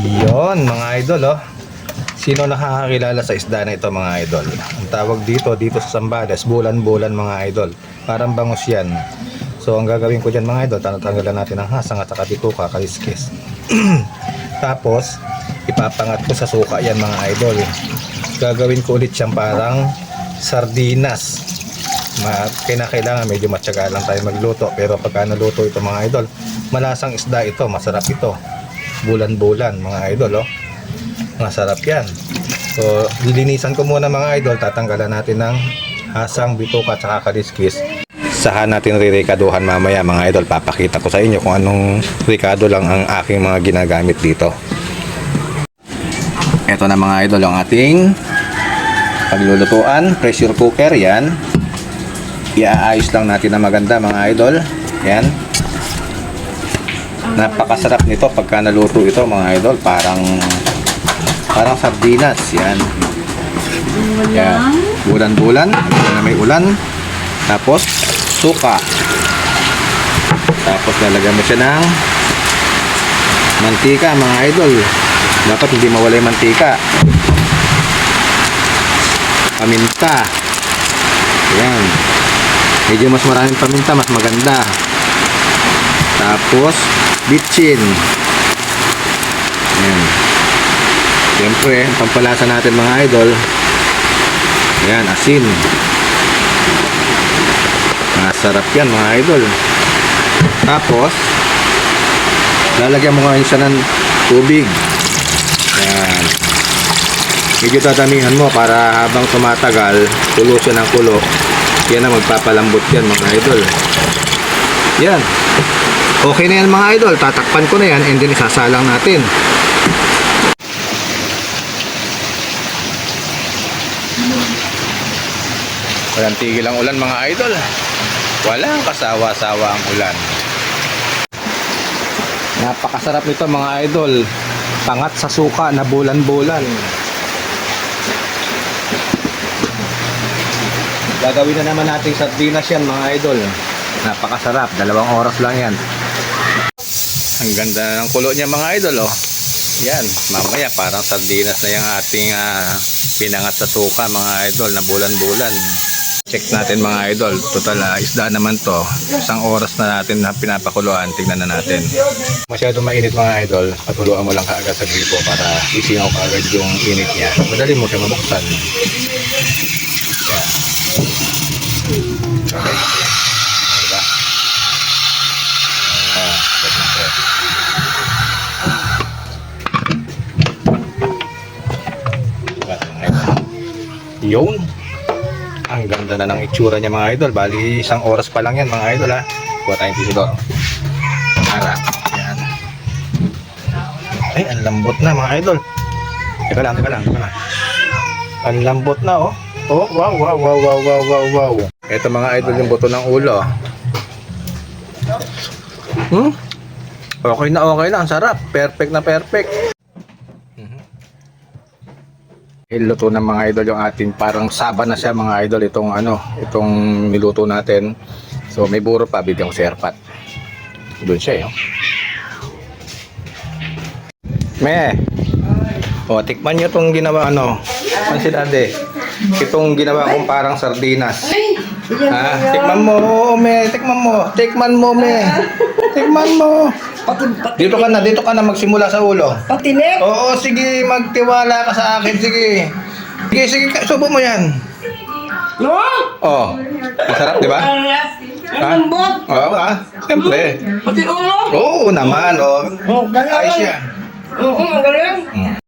Yon mga idol oh. Sino nakakakilala sa isda na ito mga idol? Ang tawag dito, dito sa Sambales, bulan-bulan mga idol. Parang bangus yan. So ang gagawin ko dyan mga idol, tatanggalan natin ang hasang at saka bituka, kaliskis. Tapos, ipapangat ko sa suka yan mga idol. Gagawin ko ulit siyang parang sardinas. Ma kinakailangan medyo matyaga lang tayo magluto. Pero pagka naluto ito mga idol, malasang isda ito, masarap ito. Bulan-bulan mga idol oh. Masarap yan. So, lilinisan ko muna mga idol. Tatanggalan natin ng hasang, bituka, at saka kaliskis. Saka natin rirekaduhan mamaya mga idol. Papakita ko sa inyo kung anong rekado lang ang aking mga ginagamit dito. Ito na mga idol ang ating paglulutuan. Pressure cooker yan. Iaayos lang natin na maganda mga idol. Yan. Napakasarap nito pagka naluto ito mga idol. Parang parang sardinas. Yan. Yan. Bulan-bulan. Ito na may ulan. Tapos, suka. Tapos, lalagyan mo siya ng mantika mga idol. Dapat hindi mawala yung mantika. Paminta. Yan. Medyo mas maraming paminta, mas maganda. Tapos, bitchin. Yan. Siyempre, pampalasa natin mga idol. Yan, asin. Masarap yan mga idol. Tapos, lalagyan mo ngayon siya ng tubig. Yan. Medyo tatamihan mo para habang tumatagal, kulo siya ng kulo. Yan ang magpapalambot yan mga idol. Yan. Okay na yan mga idol. Tatakpan ko na yan and then isasalang natin. Walang tigil ang ulan mga idol. Walang kasawa-sawa ang ulan. Napakasarap nito mga idol. Pangat sa suka na bulan-bulan. Gagawin na naman natin sardinas yan mga idol. Napakasarap. Dalawang oras lang yan. Ang ganda ng kulo niya mga idol oh. Yan, mamaya parang sardinas na yung ating ah, pinangat sa suka mga idol na bulan-bulan. Check natin mga idol. Total ah, isda naman to. Isang oras na natin na pinapakuluan. Tingnan na natin. Masyado mainit mga idol. Patuluan mo lang kaagad sa gripo para isingaw kaagad yung init niya. Madali mo siya mabuksan. Yan. Okay. Yun. Ang ganda na ng itsura niya mga idol. Bali, isang oras pa lang yan mga idol ha. Kuha tayong tisidor. Para. Yan. Ay, ang lambot na mga idol. Teka lang, teka lang, teka lang. Ang lambot na oh. Oh, wow, wow, wow, wow, wow, wow, wow. Ito mga idol yung buto ng ulo. Hmm? Okay na okay na, ang sarap. Perfect na perfect. Iluto ng mga idol yung ating parang saba na siya mga idol itong ano, itong niluto natin. So may buro pa, bigyan ko si Erpat. Doon siya eh. oh. Me. O, tikman nyo itong ginawa ano. Si Ade? Itong ginawa kong parang sardinas. Ha? Tikman mo, oo, me. Tikman mo. Tikman mo, me. Tikman mo. Pati, pati, Dito ka na, dito ka na magsimula sa ulo. patinik. Oo, sige, magtiwala ka sa akin, sige. Sige, sige, ka- subo mo yan. No? Oh, masarap, di ba? Ang lambot. Oo, ah, siyempre. Pati ulo. Oo naman, oh. Oh, galing. Ayos yan. Oo, ang galing. Mm.